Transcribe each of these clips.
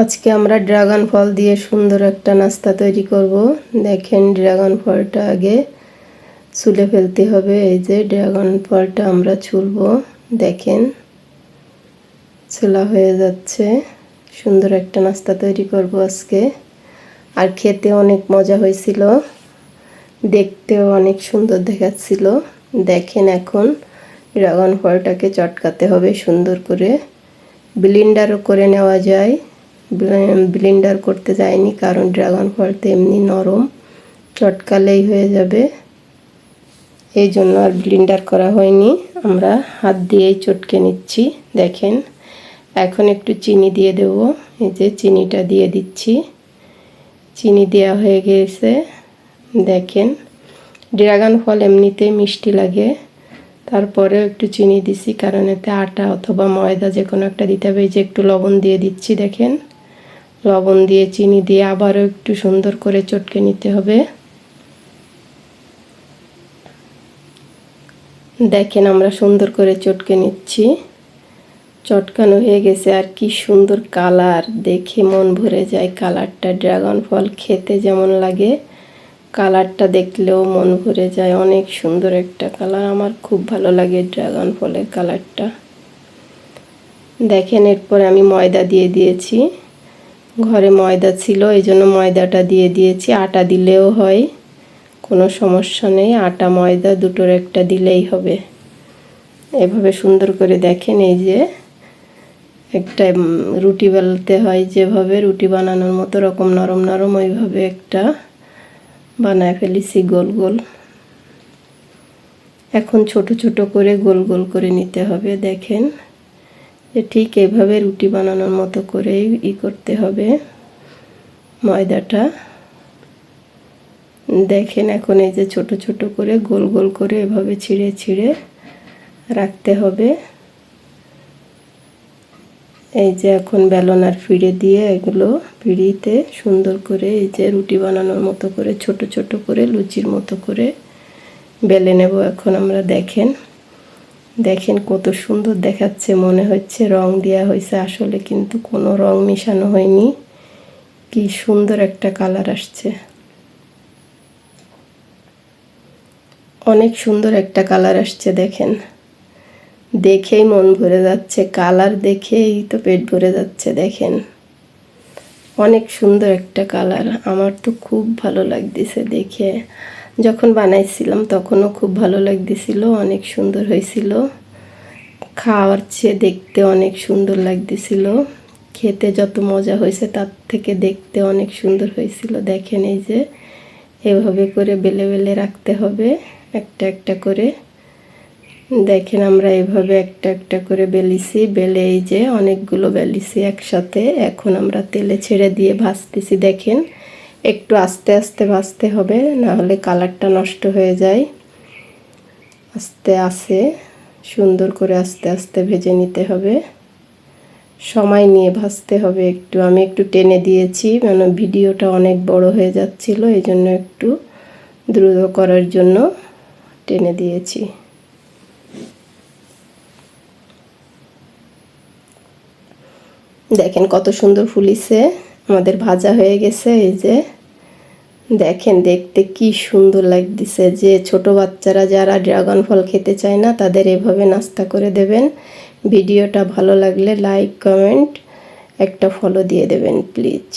আজকে আমরা ড্রাগন ফল দিয়ে সুন্দর একটা নাস্তা তৈরি করব। দেখেন ড্রাগন ফলটা আগে ছুলে ফেলতে হবে, এই যে ড্রাগন ফলটা আমরা ছুলব দেখেন ছোলা হয়ে যাচ্ছে। সুন্দর একটা নাস্তা তৈরি করব আজকে। আর খেতে অনেক মজা হয়েছিল, দেখতেও অনেক সুন্দর দেখাচ্ছিল। দেখেন এখন ড্রাগন ফলটাকে চটকাতে হবে সুন্দর করে। ব্লিন্ডারও করে নেওয়া যায়। ব্লিন্ডার করতে যায়নি, কারণ ড্রাগন ফল তো এমনি নরম, চটকালেই হয়ে যাবে। এই জন্য আর ব্লিন্ডার করা হয়নি। আমরা হাত দিয়েই চটকে নিচ্ছি, দেখেন। এখন একটু চিনি দিয়ে দেব। এই যে চিনিটা দিয়ে দিচ্ছি। চিনি দেওয়া হয়ে গেছে, দেখেন। ড্রাগন ফল এমনিতেই মিষ্টি লাগে। তারপরেও একটু চিনি দিছি, কারণ এতে আটা অথবা ময়দা যে কোনো একটা দিতে হবে। এই যে একটু লবণ দিয়ে দিচ্ছি, দেখেন। লবণ দিয়ে, চিনি দিয়ে আবারও একটু সুন্দর করে চটকে নিতে হবে। দেখেন আমরা সুন্দর করে চটকে নিচ্ছি। চটকানো হয়ে গেছে আর কি সুন্দর কালার। দেখে মন ভরে যায় কালারটা। ড্রাগন ফল খেতে যেমন লাগে, কালারটা দেখলেও মন ভরে যায়। অনেক সুন্দর একটা কালার। আমার খুব ভালো লাগে ড্রাগন ফলের কালারটা। দেখেন এরপর আমি ময়দা দিয়ে দিয়েছি। ঘরে ময়দা ছিল, এই জন্য ময়দাটা দিয়ে দিয়েছি। আটা দিলেও হয়, কোনো সমস্যা নেই। আটা, ময়দা দুটোর একটা দিলেই হবে। এভাবে সুন্দর করে দেখেন, এই যে একটা রুটি বেলতে হয় যেভাবে, রুটি বানানোর মতো রকম, নরম নরম ওইভাবে একটা বানায় ফেলেছি গোল গোল। এখন ছোট ছোট করে গোল গোল করে নিতে হবে, দেখেন। ঠিক এভাবে রুটি বানানোর মতো করেই ই করতে হবে ময়দাটা। দেখেন এখন এই যে ছোট ছোট করে গোল গোল করে এভাবে ছিঁড়ে ছিঁড়ে রাখতে হবে। এই যে এখন বেলনার ফিরে দিয়ে এগুলো পিড়িতে সুন্দর করে এই যে রুটি বানানোর মতো করে ছোট ছোট করে লুচির মতো করে বেলে নেব। এখন আমরা দেখেন দেখেন কত সুন্দর দেখাচ্ছে, মনে হচ্ছে রং দেওয়া হয়েছে, আসলে কিন্তু কোনো রং মিশানো হয়নি। কি সুন্দর একটা কালার আসছে। অনেক সুন্দর একটা কালার আসছে, দেখেন। দেখেই মন ভরে যাচ্ছে, কালার দেখেই তো পেট ভরে যাচ্ছে, দেখেন। অনেক সুন্দর একটা কালার, আমার তো খুব ভালো লাগতেছে দেখে। যখন বানাইছিলাম, তখনও খুব ভালো লাগতেছিল, অনেক সুন্দর হয়েছিল। খাওয়ার চেয়ে দেখতে অনেক সুন্দর লাগতেছিল। খেতে যত মজা হয়েছে, তার থেকে দেখতে অনেক সুন্দর হয়েছিল। দেখেন এই যে, এভাবে করে বেলে বেলে রাখতে হবে, একটা একটা করে। দেখেন আমরা এভাবে একটা একটা করে বেলিছি, বেলে এই যে অনেকগুলো বেলিছি একসাথে। এখন আমরা তেলে ছেড়ে দিয়ে ভাজতেছি, দেখেন। একটু আস্তে আস্তে ভাজতে হবে না হলে কালারটা নষ্ট হয়ে যায়। আস্তে আসে সুন্দর করে আস্তে আস্তে ভেজে নিতে হবে। সময় নিয়ে ভাজতে হবে একটু। আমি একটু টেনে দিয়েছি মানে ভিডিওটা অনেক বড় হয়ে যাচ্ছিল, এই জন্য একটু দ্রুত করার জন্য টেনে দিয়েছি। দেখেন কত সুন্দর ফুলিছে। আমাদের ভাজা হয়ে গেছে, এই যে। দেখেন দেখতে কি সুন্দর লাগতেছে যে ছোট বাচ্চারা যারা ড্রাগন ফল খেতে চায় না, তাদের এভাবে নাস্তা করে দেবেন। ভিডিওটা ভালো লাগলে লাইক, কমেন্ট, একটা ফলো দিয়ে দেবেন প্লিজ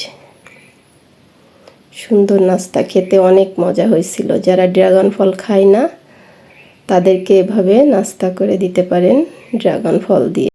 সুন্দর নাস্তা খেতে অনেক মজা হয়েছিল। যারা ড্রাগন ফল খায় না, তাদেরকে এভাবে নাস্তা করে দিতে পারেন ড্রাগন ফল দিয়ে।